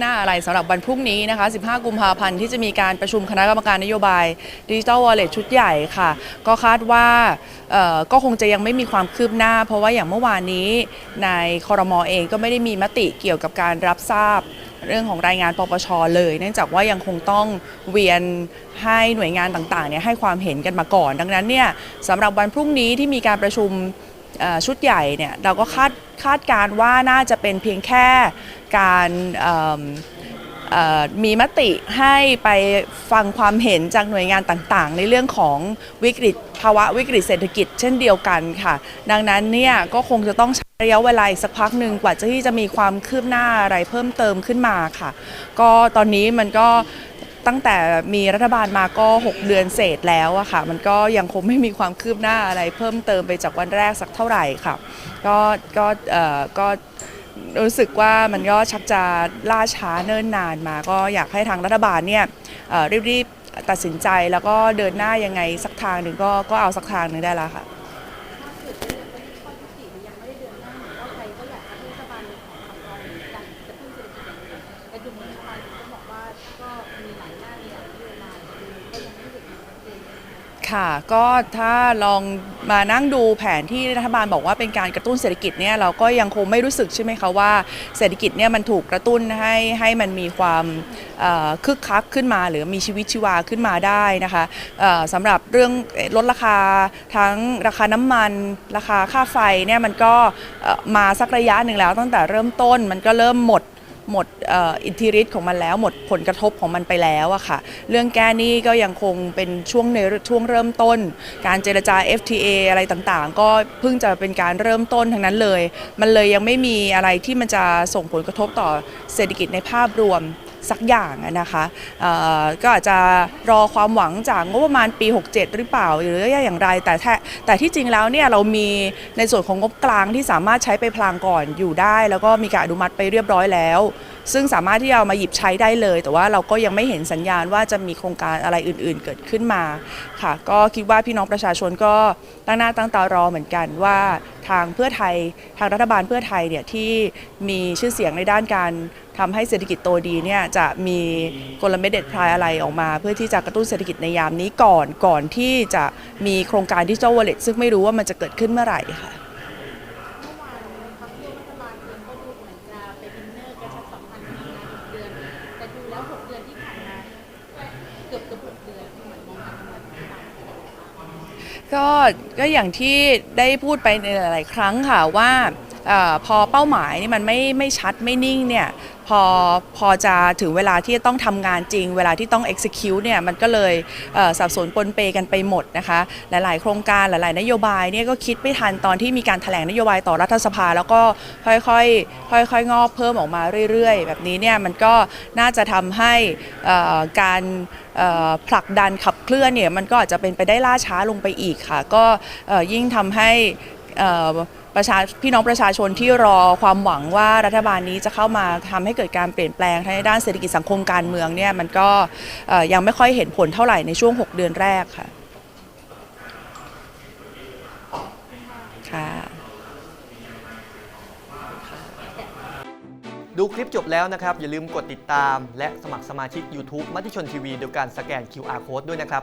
หน้าอะไรสำหรับวันพรุ่งนี้นะคะ 15 กุมภาพันธ์ที่จะมีการประชุมคณะกรรมการนโยบายดิจิ t a ลวอลเล็ชุดใหญ่ค่ะ ก็คาดว่าก็คงจะยังไม่มีความคืบหน้า เพราะว่าอย่างเมื่อวานนี้ในคอรมอเองก็ไม่ได้มีมติเกี่ยวกับการรับทราบเรื่องของรายงานปปชเลย เนื่องจากว่ายังคงต้องเวียนให้หน่วยงานต่างๆเนี่ยให้ความเห็นกันมาก่อน ดังนั้นเนี่ยสำหรับวันพรุ่งนี้ที่มีการประชุม ชุดใหญ่เนี่ยเราก็คาดคาดการว่าน่าจะเป็นเพียงแค่การมีมติให้ไปฟังความเห็นจากหน่วยงานต่างๆ ในเรื่องของวิกฤตภาวะวิกฤตเศรษฐกิจเช่นเดียวกันค่ะ ดังนั้นเนี่ยก็คงจะต้องใช้ระยะเวลาอีกสักพักหนึ่งกว่าจะที่จะมีความคืบหน้าอะไรเพิ่มเติมขึ้นมาค่ะ ก็ตอนนี้มันก็ ตั้งแต่มีรัฐบาลมาก็ 6 เดือนเศษแล้วอะค่ะ มันก็ยังคงไม่มีความคืบหน้าอะไรเพิ่มเติมไปจากวันแรกสักเท่าไหร่ค่ะ ก็ก็เอ่อก็รู้สึกว่ามันก็ชักจะล่าช้าเนิ่นนานมา ก็อยากให้ทางรัฐบาลเนี่ยรีบๆตัดสินใจแล้วก็เดินหน้ายังไงสักทางหนึ่งก็ก็เอาสักทางหนึ่งได้ล้วค่ะ แต่ดูเหมือนรัฐบาลก็บอกว่าก็มีหลายหน้ามีหลายนโยบายก็ยังไม่เห็นชัดเจน ค่ะก็ถ้าลองมานั่งดูแผนที่รัฐบาลบอกว่าเป็นการกระตุ้นเศรษฐกิจเนี่ยเราก็ยังคงไม่รู้สึกใช่ไหมคะว่าเศรษฐกิจเนี่ยมันถูกกระตุ้นให้ให้มันมีความคึกคักขึ้นมา หรือมีชีวิตชีวาขึ้นมาได้นะคะสำหรับเรื่องลดราคาทั้งราคาน้ำมัน ราคาค่าไฟเนี่ยมันก็มาสักระยะหนึ่งแล้วตั้งแต่เริ่มต้นมันก็เริ่มหมด หมดอิทธิฤทธิ์ของมันแล้ว หมดผลกระทบของมันไปแล้วอะค่ะ เรื่องแก้หนี้ก็ยังคงเป็นช่วงในช่วงเริ่มต้น การเจรจา FTA อะไรต่างๆ ก็เพิ่งจะเป็นการเริ่มต้นทั้งนั้นเลย มันเลยยังไม่มีอะไรที่มันจะส่งผลกระทบต่อเศรษฐกิจในภาพรวม สักอย่างนะคะก็อาจจะรอความหวังจากงบประมาณปี 67 หรือเปล่า หรืออย่างไร แต่แท้แต่ที่จริงแล้วเนี่ยเรามีในส่วนของงบกลางที่สามารถใช้ไปพลางก่อนอยู่ได้ แล้วก็มีการอนุมัติไปเรียบร้อยแล้ว ซึ่งสามารถที่เอามาหยิบใช้ได้เลย แต่ว่าเราก็ยังไม่เห็นสัญญาณว่าจะมีโครงการอะไรอื่น ๆ เกิดขึ้นมาค่ะ ก็คิดว่าพี่น้องประชาชนก็ตั้งหน้าตั้งตารอเหมือนกันว่าทางเพื่อไทยทางรัฐบาลเพื่อไทยเนี่ยที่มีชื่อเสียงในด้านการทำให้เศรษฐกิจโตดีเนี่ยจะมีกลเม็ดเด็ดพลายอะไรออกมา เพื่อที่จะกระตุ้นเศรษฐกิจในยามนี้ก่อนก่อนที่จะมีโครงการดิจิทัลวอลเล็ตซึ่งไม่รู้ว่ามันจะเกิดขึ้นเมื่อไหร่ค่ะ เกือบเกือบหกเดือนเหมือนมองการทำงานของเราก็ก็อย่างที่ได้พูดไปในหลาย ๆ ครั้งค่ะว่า ออพอเป้าหมายนี่มันไม่ไม่ชัดไม่นิ่งเนี่ยพอพอจะถึงเวลาที่จะต้องทำงานจริง เวลาที่ต้อง execute เนี่ยมันก็เลยเสับสนปนเปกันไปหมดนะคะ หลายๆ โครงการหลาย ๆ นโยบายเนี่ยก็คิดไม่ทันตอนที่มีการแถลงนโยบายต่อรัฐสภา แล้วก็ค่อยๆค่อยๆงอกเพิ่มออกมาเรื่อย ๆ แบบนี้เนี่ยมันก็น่าจะทำให้การผลักดันขับเคลื่อนเนี่ยมันก็อาจจะเป็นไปได้ล่าช้าลงไปอีกค่ะ ก็ยิ่งทำให้ ประชาพี่น้องประชาชนที่รอความหวังว่ารัฐบาลนี้จะเข้ามาทำให้เกิดการเปลี่ยนแปลงทางด้านเศรษฐกิจสังคมการเมืองเนี่ยมันก็ยังไม่ค่อยเห็นผลเท่าไหร่ในช่วง 6 เดือนแรกค่ะค่ะดูคลิปจบแล้วนะครับ อย่าลืมกดติดตาม และสมัครสมาชิก YouTube มัติชนทีวีโดยการสแกน QR Code ด้วยนะครับ